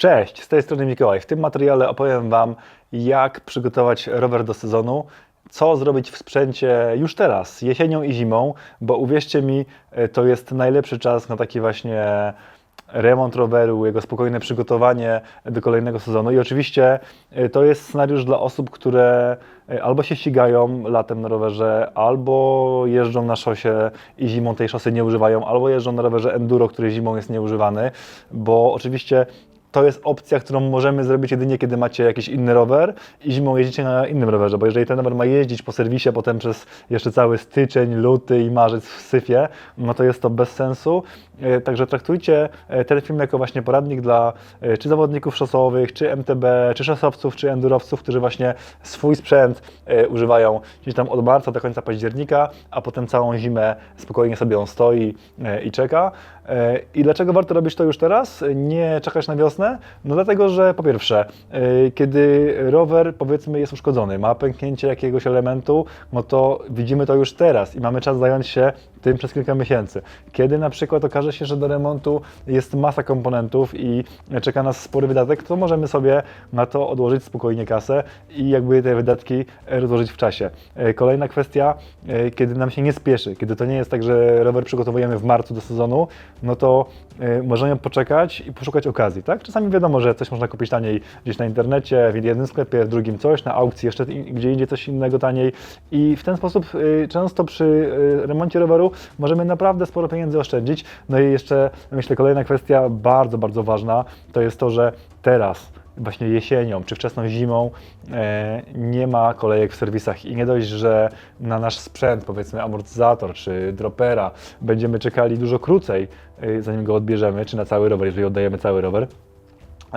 Cześć, z tej strony Mikołaj. W tym materiale opowiem Wam, jak przygotować rower do sezonu, co zrobić w sprzęcie już teraz, jesienią i zimą, bo uwierzcie mi, e, to jest najlepszy czas na taki właśnie remont roweru, jego spokojne przygotowanie do kolejnego sezonu. I oczywiście e, to jest scenariusz dla osób, które e, albo się ścigają latem na rowerze, albo jeżdżą na szosie i zimą tej szosy nie używają, albo jeżdżą na rowerze enduro, który zimą jest nieużywany, bo oczywiście to jest opcja, którą możemy zrobić jedynie, kiedy macie jakiś inny rower i zimą jeździcie na innym rowerze, bo jeżeli ten rower ma jeździć po serwisie potem przez jeszcze cały styczeń, luty i marzec w syfie, no to jest to bez sensu. E, Także traktujcie e, ten film jako właśnie poradnik dla e, czy zawodników szosowych, czy MTB, czy szosowców, czy endurowców, którzy właśnie swój sprzęt używają gdzieś tam od marca do końca października, a potem całą zimę spokojnie sobie on stoi i czeka. I dlaczego warto robić to już teraz? Nie czekać na wiosnę? No dlatego, że po pierwsze, e, kiedy rower powiedzmy jest uszkodzony, ma pęknięcie jakiegoś elementu, no to widzimy to już teraz i mamy czas zająć się tym przez kilka miesięcy. Kiedy na przykład okaże się, że do remontu jest masa komponentów i czeka nas spory wydatek, to możemy sobie na to odłożyć spokojnie kasę i jakby te wydatki rozłożyć w czasie. E, Kolejna kwestia, e, kiedy nam się nie spieszy, kiedy to nie jest tak, że rower przygotowujemy w marcu do sezonu, no to e, możemy poczekać i poszukać okazji, tak? Czasami wiadomo, że coś można kupić taniej gdzieś na internecie, w jednym sklepie, w drugim coś, na aukcji jeszcze gdzie indziej coś innego taniej i w ten sposób często przy remoncie roweru możemy naprawdę sporo pieniędzy oszczędzić. No i jeszcze myślę kolejna kwestia bardzo, bardzo ważna, to jest to, że teraz właśnie jesienią czy wczesną zimą e, nie ma kolejek w serwisach i nie dość, że na nasz sprzęt, powiedzmy amortyzator czy dropera będziemy czekali dużo krócej, e, zanim go odbierzemy, czy na cały rower, jeżeli oddajemy cały rower,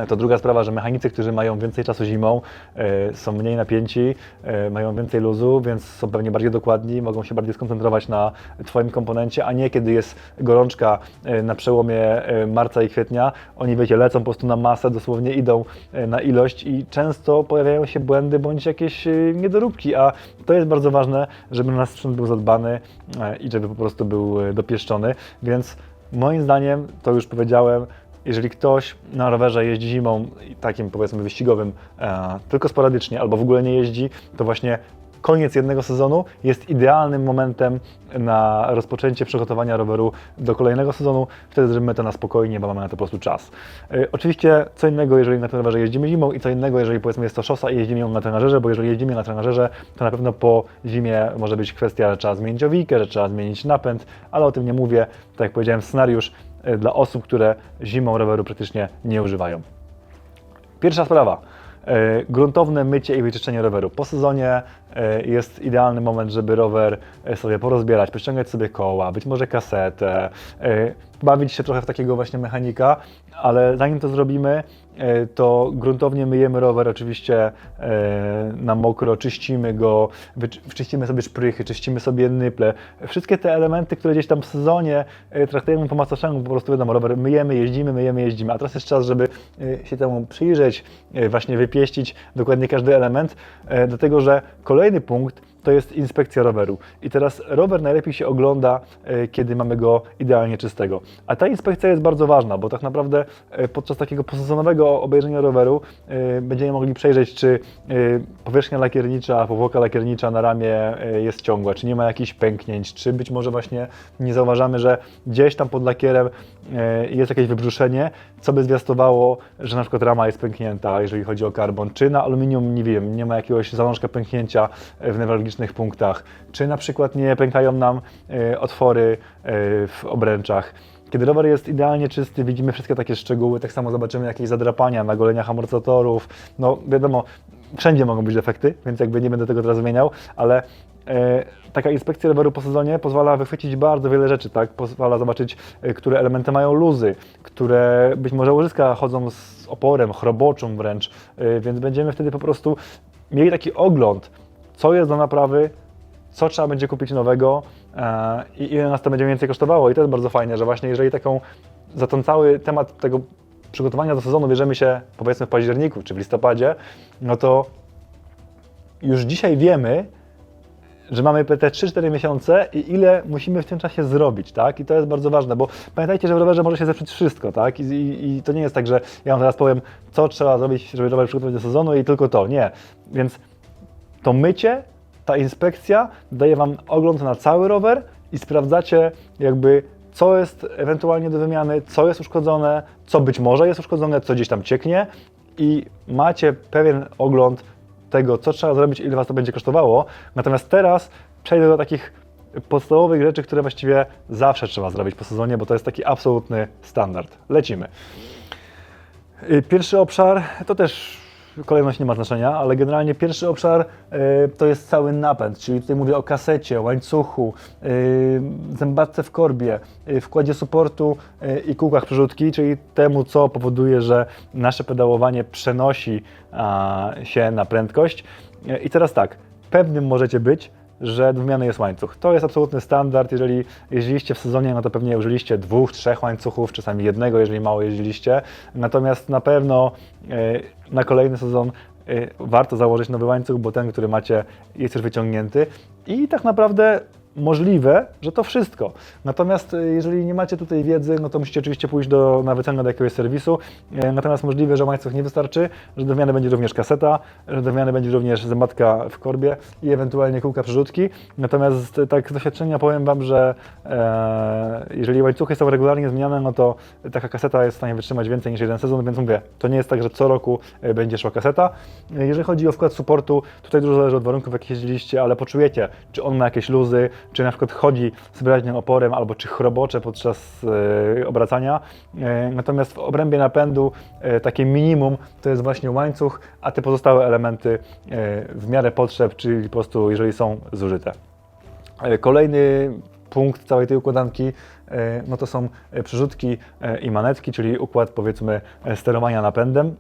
to druga sprawa, że mechanicy, którzy mają więcej czasu zimą, e, są mniej napięci, e, mają więcej luzu, więc są pewnie bardziej dokładni, mogą się bardziej skoncentrować na Twoim komponencie, a nie kiedy jest gorączka e, na przełomie marca i kwietnia. Oni, wiecie, lecą po prostu na masę, dosłownie idą na ilość i często pojawiają się błędy bądź jakieś niedoróbki, a to jest bardzo ważne, żeby nasz sprzęt był zadbany i żeby po prostu był dopieszczony, więc moim zdaniem, to już powiedziałem, jeżeli ktoś na rowerze jeździ zimą, takim powiedzmy wyścigowym, e, tylko sporadycznie albo w ogóle nie jeździ, to właśnie koniec jednego sezonu jest idealnym momentem na rozpoczęcie przygotowania roweru do kolejnego sezonu. Wtedy zrobimy to na spokojnie, bo mamy na to po prostu czas. E, oczywiście co innego, jeżeli na tym rowerze jeździmy zimą i co innego, jeżeli powiedzmy jest to szosa i jeździmy ją na trenażerze, bo jeżeli jeździmy na trenażerze, to na pewno po zimie może być kwestia, że trzeba zmienić owikę, że trzeba zmienić napęd, ale o tym nie mówię. Tak jak powiedziałem, scenariusz dla osób, które zimą roweru praktycznie nie używają. Pierwsza sprawa. E, Gruntowne mycie i wyczyszczenie roweru. Po sezonie e, jest idealny moment, żeby rower sobie porozbierać, pościągać sobie koła, być może kasetę, bawić się trochę w takiego właśnie mechanika, ale zanim to zrobimy, e, to gruntownie myjemy rower oczywiście e, na mokro, czyścimy go, czyścimy sobie szprychy, czyścimy sobie nyple. Wszystkie te elementy, które gdzieś tam w sezonie e, traktujemy po macoszemu, po prostu wiadomo, rower myjemy, jeździmy, myjemy, jeździmy, a teraz jest czas, żeby się temu przyjrzeć, właśnie wypieścić dokładnie każdy element, dlatego że kolejny punkt to jest inspekcja roweru. I teraz rower najlepiej się ogląda, e, kiedy mamy go idealnie czystego. A ta inspekcja jest bardzo ważna, bo tak naprawdę e, podczas takiego posezonowego obejrzenia roweru e, będziemy mogli przejrzeć, czy powierzchnia lakiernicza, powłoka lakiernicza na ramię jest ciągła, czy nie ma jakichś pęknięć, czy być może właśnie nie zauważamy, że gdzieś tam pod lakierem jest jakieś wybrzuszenie, co by zwiastowało, że na przykład rama jest pęknięta, jeżeli chodzi o karbon, czy na aluminium, nie wiem, nie ma jakiegoś zalążka pęknięcia w punktach, czy na przykład nie pękają nam e, otwory e, w obręczach. Kiedy rower jest idealnie czysty, widzimy wszystkie takie szczegóły, tak samo zobaczymy jakieś zadrapania na goleniach amortyzatorów, no wiadomo, wszędzie mogą być defekty, więc jakby nie będę tego teraz zmieniał, ale e, taka inspekcja roweru po sezonie pozwala wychwycić bardzo wiele rzeczy, tak? Pozwala zobaczyć, które elementy mają luzy, które być może łożyska chodzą z oporem, chroboczą wręcz, e, więc będziemy wtedy po prostu mieli taki ogląd, co jest do naprawy, co trzeba będzie kupić nowego e, i ile nas to będzie więcej kosztowało. I to jest bardzo fajne, że właśnie jeżeli taką, za ten cały temat tego przygotowania do sezonu bierzemy się powiedzmy w październiku czy w listopadzie, no to już dzisiaj wiemy, że mamy te 3-4 miesiące i ile musimy w tym czasie zrobić, tak? I to jest bardzo ważne, bo pamiętajcie, że w rowerze może się zepsuć wszystko, tak? I, i, I to nie jest tak, że ja wam teraz powiem, co trzeba zrobić, żeby rower przygotować do sezonu i tylko to. Nie. Więc to mycie, ta inspekcja daje Wam ogląd na cały rower i sprawdzacie jakby co jest ewentualnie do wymiany, co jest uszkodzone, co być może jest uszkodzone, co gdzieś tam cieknie i macie pewien ogląd tego, co trzeba zrobić, ile Was to będzie kosztowało. Natomiast teraz przejdę do takich podstawowych rzeczy, które właściwie zawsze trzeba zrobić po sezonie, bo to jest taki absolutny standard. Lecimy. Y, Pierwszy obszar to też kolejność nie ma znaczenia, ale generalnie pierwszy obszar y, to jest cały napęd, czyli tutaj mówię o kasecie, łańcuchu, y, zębatce w korbie, y, wkładzie supportu i kółkach przerzutki, czyli temu, co powoduje, że nasze pedałowanie przenosi się na prędkość. I teraz tak, pewnym możecie być, że wymiany jest łańcuch. To jest absolutny standard. Jeżeli jeździliście w sezonie, no to pewnie użyliście dwóch, trzech łańcuchów, czasami jednego, jeżeli mało jeździliście. Natomiast na pewno e, na kolejny sezon e, warto założyć nowy łańcuch, bo ten, który macie, jest już wyciągnięty. I tak naprawdę możliwe, że to wszystko. Natomiast e, jeżeli nie macie tutaj wiedzy, no to musicie oczywiście pójść do, na wycenę do jakiegoś serwisu. E, Natomiast możliwe, że łańcuch nie wystarczy, że do wymiany będzie również kaseta, że do wymiany będzie również zębatka w korbie i ewentualnie kółka przerzutki. Natomiast e, tak z doświadczenia powiem Wam, że e, jeżeli łańcuchy są regularnie zmieniane, no to taka kaseta jest w stanie wytrzymać więcej niż jeden sezon, więc mówię, to nie jest tak, że co roku będzie szła kaseta. Jeżeli chodzi o wkład supportu, tutaj dużo zależy od warunków, w jakich jeździliście, ale poczujecie, czy on ma jakieś luzy, czy na przykład chodzi z wyraźnym oporem, albo czy chrobocze podczas e, obracania. E, natomiast w obrębie napędu e, takie minimum to jest właśnie łańcuch, a te pozostałe elementy w miarę potrzeb, czyli po prostu jeżeli są zużyte. Kolejny punkt całej tej układanki no to są przerzutki i manetki, czyli układ powiedzmy sterowania napędem.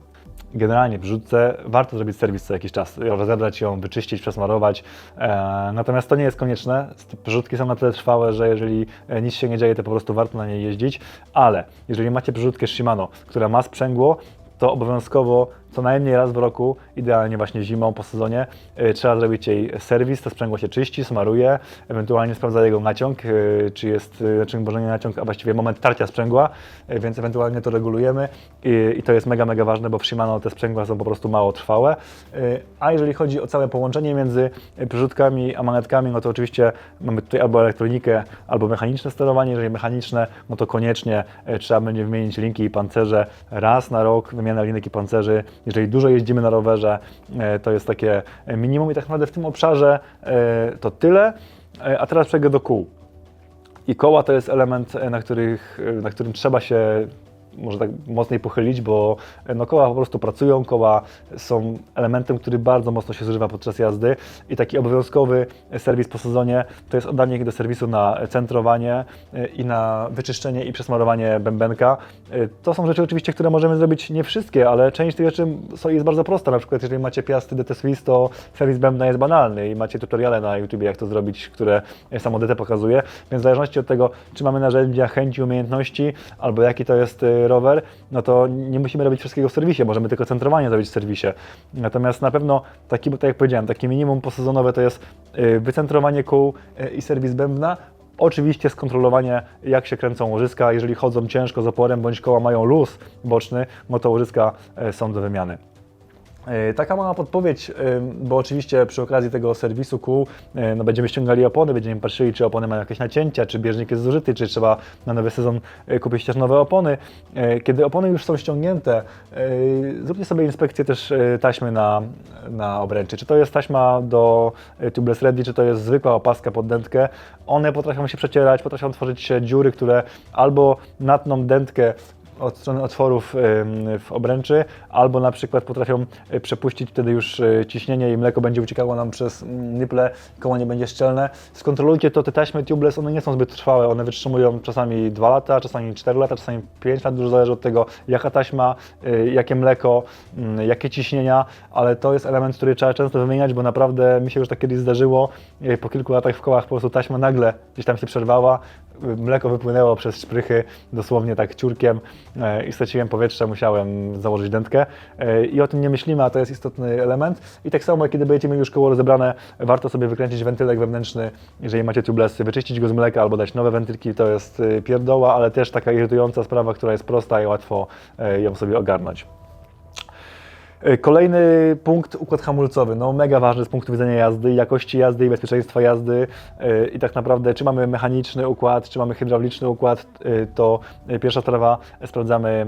Generalnie w rzutce warto zrobić serwis co jakiś czas, rozebrać ją, wyczyścić, przesmarować. E, natomiast to nie jest konieczne. Przerzutki są na tyle trwałe, że jeżeli e, nic się nie dzieje, to po prostu warto na niej jeździć. Ale jeżeli macie przerzutkę Shimano, która ma sprzęgło, to obowiązkowo co najmniej raz w roku, idealnie właśnie zimą po sezonie, y, trzeba zrobić jej serwis, to sprzęgło się czyści, smaruje, ewentualnie sprawdza jego naciąg, y, czy jest, y, znaczy może nie naciąg, a właściwie moment tarcia sprzęgła, więc ewentualnie to regulujemy i, i to jest mega, mega ważne, bo w Shimano te sprzęgła są po prostu mało trwałe. A jeżeli chodzi o całe połączenie między przerzutkami a manetkami, no to oczywiście mamy tutaj albo elektronikę, albo mechaniczne sterowanie. Jeżeli mechaniczne, no to koniecznie trzeba będzie wymienić linki i pancerze raz na rok, wymiana linek i pancerzy. Jeżeli dużo jeździmy na rowerze, y, to jest takie minimum i tak naprawdę w tym obszarze y, to tyle. Y, A teraz przejdę do kół. I koła to jest element, e, na, których, e, na którym trzeba się może tak mocniej pochylić, bo e, no, koła po prostu pracują, koła są elementem, który bardzo mocno się zużywa podczas jazdy i taki obowiązkowy serwis po sezonie to jest oddanie ich do serwisu na centrowanie e, i na wyczyszczenie i przesmarowanie bębenka. E, To są rzeczy oczywiście, które możemy zrobić nie wszystkie, ale część tych rzeczy jest bardzo prosta. Na przykład jeżeli macie piasty DT Swiss, to serwis bębna jest banalny i macie tutoriale na YouTube, jak to zrobić, które samo DT pokazuje, więc w zależności od tego, czy mamy narzędzia, chęci, umiejętności, albo jaki to jest rower, no to nie musimy robić wszystkiego w serwisie, możemy tylko centrowanie zrobić w serwisie. Natomiast na pewno, taki, tak jak powiedziałem, takie minimum posezonowe to jest y, wycentrowanie kół y, i serwis bębna, Oczywiście skontrolowanie, jak się kręcą łożyska. Jeżeli chodzą ciężko z oporem, bądź koła mają luz boczny, no to łożyska e, są do wymiany. E, Taka mała podpowiedź, e, bo oczywiście przy okazji tego serwisu kół e, no będziemy ściągali opony, będziemy patrzyli, czy opony mają jakieś nacięcia, czy bieżnik jest zużyty, czy trzeba na nowy sezon kupić też nowe opony. Kiedy opony już są ściągnięte, zróbcie sobie inspekcję też taśmy na, na obręczy. Czy to jest taśma do tubeless ready, czy to jest zwykła opaska pod dętkę. One potrafią się przecierać, potrafią tworzyć dziury, które albo natną dętkę od strony otworów w obręczy, albo na przykład potrafią y, przepuścić wtedy już y, ciśnienie i mleko będzie uciekało nam przez mm, niple, koło nie będzie szczelne. Skontrolujcie to, te taśmy tubeless, one nie są zbyt trwałe, one wytrzymują czasami 2 lata, czasami 4 lata, czasami 5 lat, dużo zależy od tego, jaka taśma, y, jakie mleko, mm, jakie ciśnienia, ale to jest element, który trzeba często wymieniać, bo naprawdę mi się już tak kiedyś zdarzyło, po kilku latach w kołach po prostu taśma nagle gdzieś tam się przerwała, mleko wypłynęło przez szprychy, dosłownie tak ciurkiem e, i straciłem powietrze, musiałem założyć dętkę e, i o tym nie myślimy, a to jest istotny element. I tak samo, kiedy będziecie mieli już koło rozebrane, warto sobie wykręcić wentylek wewnętrzny, jeżeli macie tubelessy, wyczyścić go z mleka albo dać nowe wentylki, to jest y, pierdoła, ale też taka irytująca sprawa, która jest prosta i łatwo e, ją sobie ogarnąć. E, Kolejny punkt, układ hamulcowy. No mega ważny z punktu widzenia jazdy, jakości jazdy i bezpieczeństwa jazdy. E, I tak naprawdę, czy mamy mechaniczny układ, czy mamy hydrauliczny układ, e, to pierwsza sprawa, sprawdzamy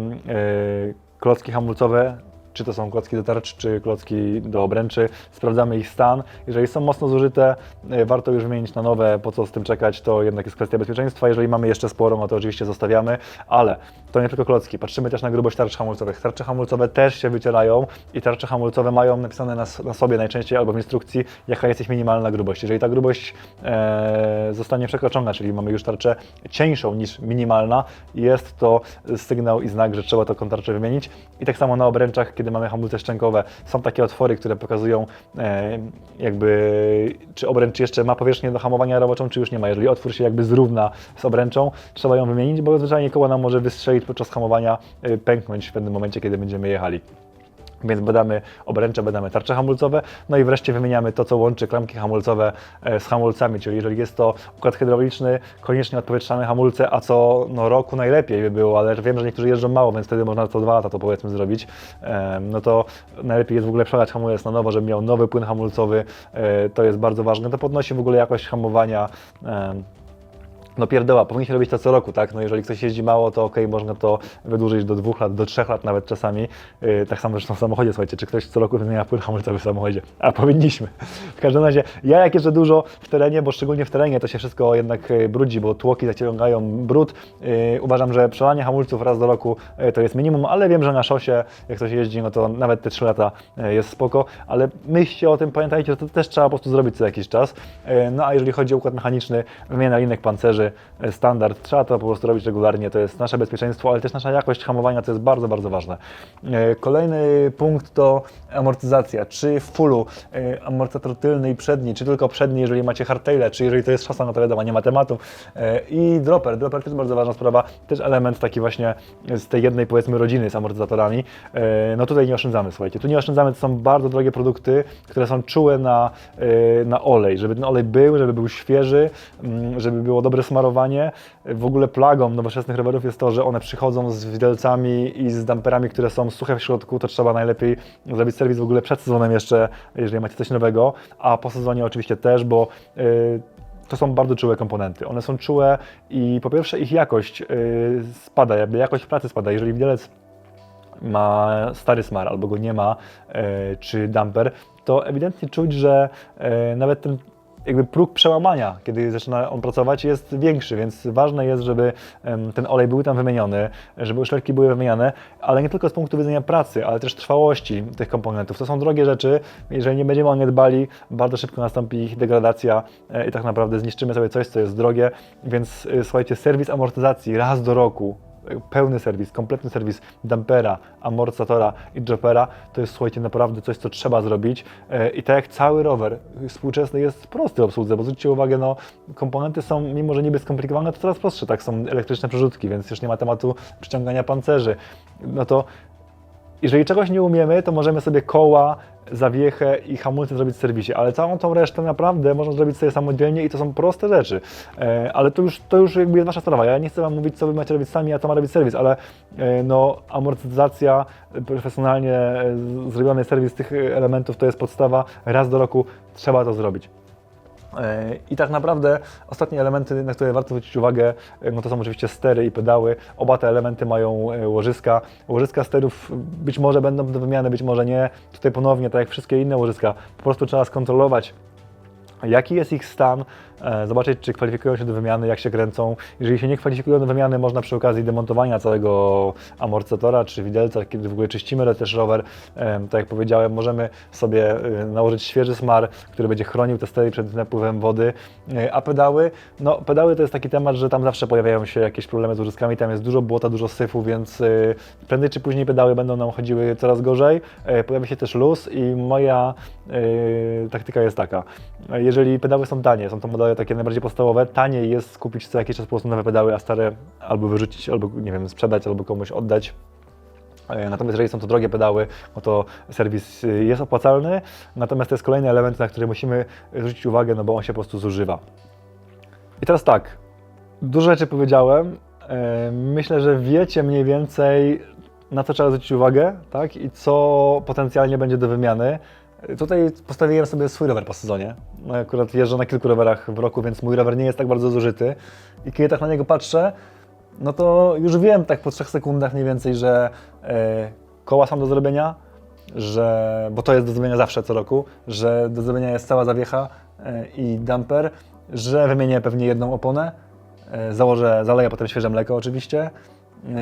klocki hamulcowe, czy to są klocki do tarcz, czy klocki do obręczy. Sprawdzamy ich stan. Jeżeli są mocno zużyte, e, warto już wymienić na nowe, po co z tym czekać, to jednak jest kwestia bezpieczeństwa. Jeżeli mamy jeszcze sporo, no to oczywiście zostawiamy, ale to nie tylko klocki. Patrzymy też na grubość tarcz hamulcowych. Tarcze hamulcowe też się wycierają i tarcze hamulcowe mają napisane na, na sobie najczęściej albo w instrukcji, jaka jest ich minimalna grubość. Jeżeli ta grubość e, zostanie przekroczona, czyli mamy już tarczę cieńszą niż minimalna, jest to sygnał i znak, że trzeba taką tarczę wymienić. I tak samo na obręczach, kiedy mamy hamulce szczękowe, są takie otwory, które pokazują e, jakby, czy obręcz jeszcze ma powierzchnię do hamowania roboczą, czy już nie ma. Jeżeli otwór się jakby zrówna z obręczą, trzeba ją wymienić, bo zwyczajnie koło nam może wystrzelić podczas hamowania, e, pęknąć w pewnym momencie, kiedy będziemy jechali. Więc badamy obręcze, badamy tarcze hamulcowe, no i wreszcie wymieniamy to, co łączy klamki hamulcowe e, z hamulcami, czyli jeżeli jest to układ hydrauliczny, koniecznie odpowietrzamy hamulce, a co no, roku najlepiej by było, ale wiem, że niektórzy jeżdżą mało, więc wtedy można co dwa lata to powiedzmy zrobić, no to najlepiej jest w ogóle przelać hamulec na nowo, żeby miał nowy płyn hamulcowy, E, to jest bardzo ważne, to podnosi w ogóle jakość hamowania, no pierdoła, powinniśmy robić to co roku, tak? No jeżeli ktoś jeździ mało, to okej, można to wydłużyć do dwóch lat, do trzech lat nawet czasami. Yy, tak samo zresztą w samochodzie, słuchajcie, czy ktoś co roku wymienia płyn hamulcowy w samochodzie? A powinniśmy. W każdym razie, ja jak jeżdżę dużo w terenie, bo szczególnie w terenie to się wszystko jednak yy, brudzi, bo tłoki zaciągają brud. Yy, uważam, że przelanie hamulców raz do roku yy, to jest minimum, ale wiem, że na szosie, jak ktoś jeździ, no to nawet te trzy lata yy, jest spoko, ale myślcie o tym, pamiętajcie, że to też trzeba po prostu zrobić co jakiś czas. Yy, No a jeżeli chodzi o układ mechaniczny, wymiana linek pancerzy, e, standard, trzeba to po prostu robić regularnie, to jest nasze bezpieczeństwo, ale też nasza jakość hamowania, to jest bardzo, bardzo ważne. E, Kolejny punkt to amortyzacja, czy w fullu e, amortyzator tylny i przedni, czy tylko przedni, jeżeli macie hardtaile, czy jeżeli to jest szasa, no to wiadomo, nie ma tematu. I dropper, dropper to jest bardzo ważna sprawa, też element taki właśnie z tej jednej powiedzmy rodziny z amortyzatorami. No tutaj nie oszczędzamy, słuchajcie, tu nie oszczędzamy, to są bardzo drogie produkty, które są czułe na, na olej, żeby ten olej był, żeby był świeży, mm, żeby było dobre W ogóle plagą nowoczesnych rowerów jest to, że one przychodzą z widelcami i z damperami, które są suche w środku, to trzeba najlepiej zrobić serwis w ogóle przed sezonem jeszcze, jeżeli macie coś nowego, a po sezonie oczywiście też, bo y, to są bardzo czułe komponenty. One są czułe i po pierwsze ich jakość y, spada, jakby jakość pracy spada. Jeżeli widelec ma stary smar albo go nie ma, e, czy damper, to ewidentnie czuć, że e, nawet ten jakby próg przełamania, kiedy zaczyna on pracować, jest większy, więc ważne jest, żeby ten olej był tam wymieniony, żeby uszczelki były wymieniane, ale nie tylko z punktu widzenia pracy, ale też trwałości tych komponentów. To są drogie rzeczy, jeżeli nie będziemy o nie dbali, bardzo szybko nastąpi ich degradacja e, i tak naprawdę zniszczymy sobie coś, co jest drogie, więc e, słuchajcie, serwis amortyzacji raz do roku, pełny serwis, kompletny serwis dampera, amortyzatora i dropera, to jest słuchajcie naprawdę coś, co trzeba zrobić. E, i tak jak cały rower współczesny jest prosty w obsłudze, bo zwróćcie uwagę, no komponenty są, mimo że niby skomplikowane, to coraz prostsze, tak, są elektryczne przerzutki, więc już nie ma tematu przyciągania pancerzy, no to jeżeli czegoś nie umiemy, to możemy sobie koła, zawiechę i hamulce zrobić w serwisie, ale całą tą resztę naprawdę można zrobić sobie samodzielnie i to są proste rzeczy. E, ale to już, to już jakby jest wasza sprawa. Ja nie chcę wam mówić, co wy macie robić sami, a co ma robić serwis, ale e, no, amortyzacja, e, profesjonalnie e, zrobiony serwis tych e, elementów to jest podstawa. Raz do roku trzeba to zrobić. E, I tak naprawdę ostatnie elementy, na które warto zwrócić uwagę, e, no to są oczywiście stery i pedały. Oba te elementy mają e, łożyska. Łożyska sterów być może będą do wymiany, być może nie. Tutaj ponownie, tak jak wszystkie inne łożyska, po prostu trzeba skontrolować jaki jest ich stan, zobaczyć, czy kwalifikują się do wymiany, jak się kręcą. Jeżeli się nie kwalifikują do wymiany, można przy okazji demontowania całego amortyzatora czy widelca, kiedy w ogóle czyścimy też rower, e, tak jak powiedziałem, możemy sobie e, nałożyć świeży smar, który będzie chronił te stery przed napływem wody, E, a pedały, no pedały to jest taki temat, że tam zawsze pojawiają się jakieś problemy z łożyskami, tam jest dużo błota, dużo syfu, więc e, prędzej czy później pedały będą nam chodziły coraz gorzej, E, pojawi się też luz i moja e, taktyka jest taka, jeżeli pedały są tanie, są to modele pedały takie najbardziej podstawowe. Taniej jest skupić co jakiś czas po prostu nowe pedały, a stare albo wyrzucić, albo nie wiem, sprzedać, albo komuś oddać. E, Natomiast jeżeli są to drogie pedały, no to serwis y, jest opłacalny, natomiast to jest kolejny element, na który musimy zwrócić uwagę, no bo on się po prostu zużywa. I teraz tak, dużo rzeczy powiedziałem. E, Myślę, że wiecie mniej więcej, na co trzeba zwrócić uwagę, tak? I co potencjalnie będzie do wymiany. Tutaj postawiłem sobie swój rower po sezonie. Akurat jeżdżę na kilku rowerach w roku, więc mój rower nie jest tak bardzo zużyty. I kiedy tak na niego patrzę, no to już wiem tak po trzech sekundach mniej więcej, że e, koła są do zrobienia, że, bo to jest do zrobienia zawsze co roku, że do zrobienia jest cała zawiecha e, i damper, że wymienię pewnie jedną oponę, e, założę, zaleję potem świeże mleko oczywiście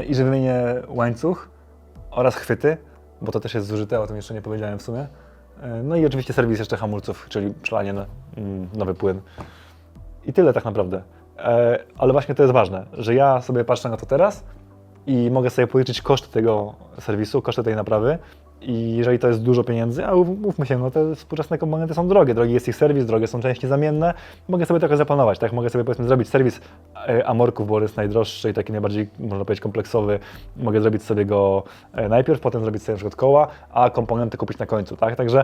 i że wymienię łańcuch oraz chwyty, bo to też jest zużyte, o tym jeszcze nie powiedziałem w sumie. E, No i oczywiście serwis jeszcze hamulców, czyli przelanie na mm, nowy płyn. I tyle tak naprawdę. E, Ale właśnie to jest ważne, że ja sobie patrzę na to teraz i mogę sobie policzyć koszty tego serwisu, koszty tej naprawy. I jeżeli to jest dużo pieniędzy, a ów- mówmy się, no te współczesne komponenty są drogie, drogi jest ich serwis, drogie są części zamienne, mogę sobie trochę zaplanować, tak? Mogę sobie powiedzmy zrobić serwis e, Amorków, bo jest najdroższy i taki najbardziej, można powiedzieć, kompleksowy. Mogę zrobić sobie go e, najpierw, potem zrobić sobie na przykład koła, a komponenty kupić na końcu, tak? Także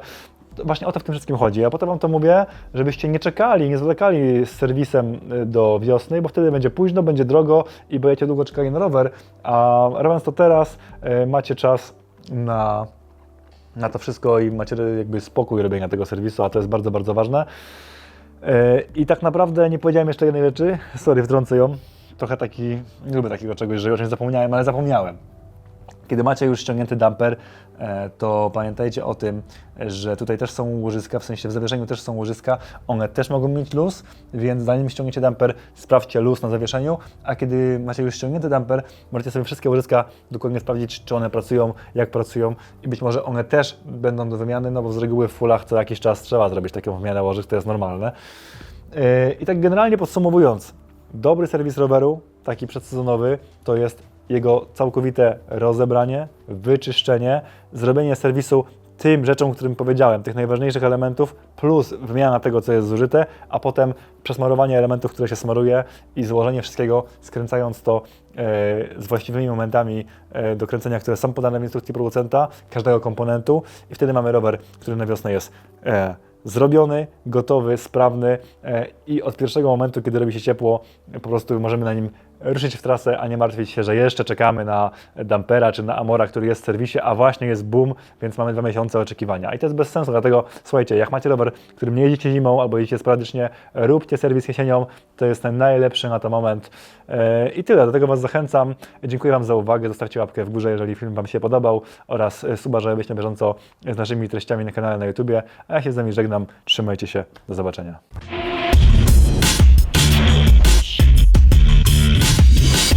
właśnie o to w tym wszystkim chodzi. Ja potem Wam to mówię, żebyście nie czekali, nie zwlekali z serwisem y, do wiosny, bo wtedy będzie późno, będzie drogo i będziecie długo czekali na rower, a robiąc to teraz, macie czas na, na to wszystko i macie jakby spokój robienia tego serwisu, a to jest bardzo, bardzo ważne. Y, I tak naprawdę nie powiedziałem jeszcze jednej rzeczy, sorry, wtrącę ją. Trochę taki, nie lubię takiego czegoś, że już nie zapomniałem, ale zapomniałem. Kiedy macie już ściągnięty damper, e, to pamiętajcie o tym, że tutaj też są łożyska, w sensie w zawieszeniu też są łożyska, one też mogą mieć luz, więc zanim ściągniecie damper, sprawdźcie luz na zawieszeniu, a kiedy macie już ściągnięty damper, możecie sobie wszystkie łożyska dokładnie sprawdzić, czy one pracują, jak pracują i być może one też będą do wymiany, no bo z reguły w fullach co jakiś czas trzeba zrobić taką wymianę łożysk, to jest normalne. E, I tak generalnie podsumowując, dobry serwis roweru, taki przedsezonowy, to jest jego całkowite rozebranie, wyczyszczenie, zrobienie serwisu tym rzeczom, o którym powiedziałem, tych najważniejszych elementów, plus wymiana tego, co jest zużyte, a potem przesmarowanie elementów, które się smaruje i złożenie wszystkiego, skręcając to e, z właściwymi momentami e, do kręcenia, które są podane w instrukcji producenta, każdego komponentu. I wtedy mamy rower, który na wiosnę jest e, zrobiony, gotowy, sprawny e, i od pierwszego momentu, kiedy robi się ciepło, po prostu możemy na nim ruszyć w trasę, a nie martwić się, że jeszcze czekamy na dampera czy na Amora, który jest w serwisie, a właśnie jest boom, więc mamy dwa miesiące oczekiwania. I to jest bez sensu, dlatego słuchajcie, jak macie rower, którym nie jeździcie zimą albo jeździcie sporadycznie, róbcie serwis jesienią, to jest ten najlepszy na ten moment. E, I tyle, do tego Was zachęcam. Dziękuję Wam za uwagę, zostawcie łapkę w górze, jeżeli film Wam się podobał oraz suba, żeby być na bieżąco z naszymi treściami na kanale na YouTubie. A ja się z Wami żegnam, trzymajcie się, do zobaczenia.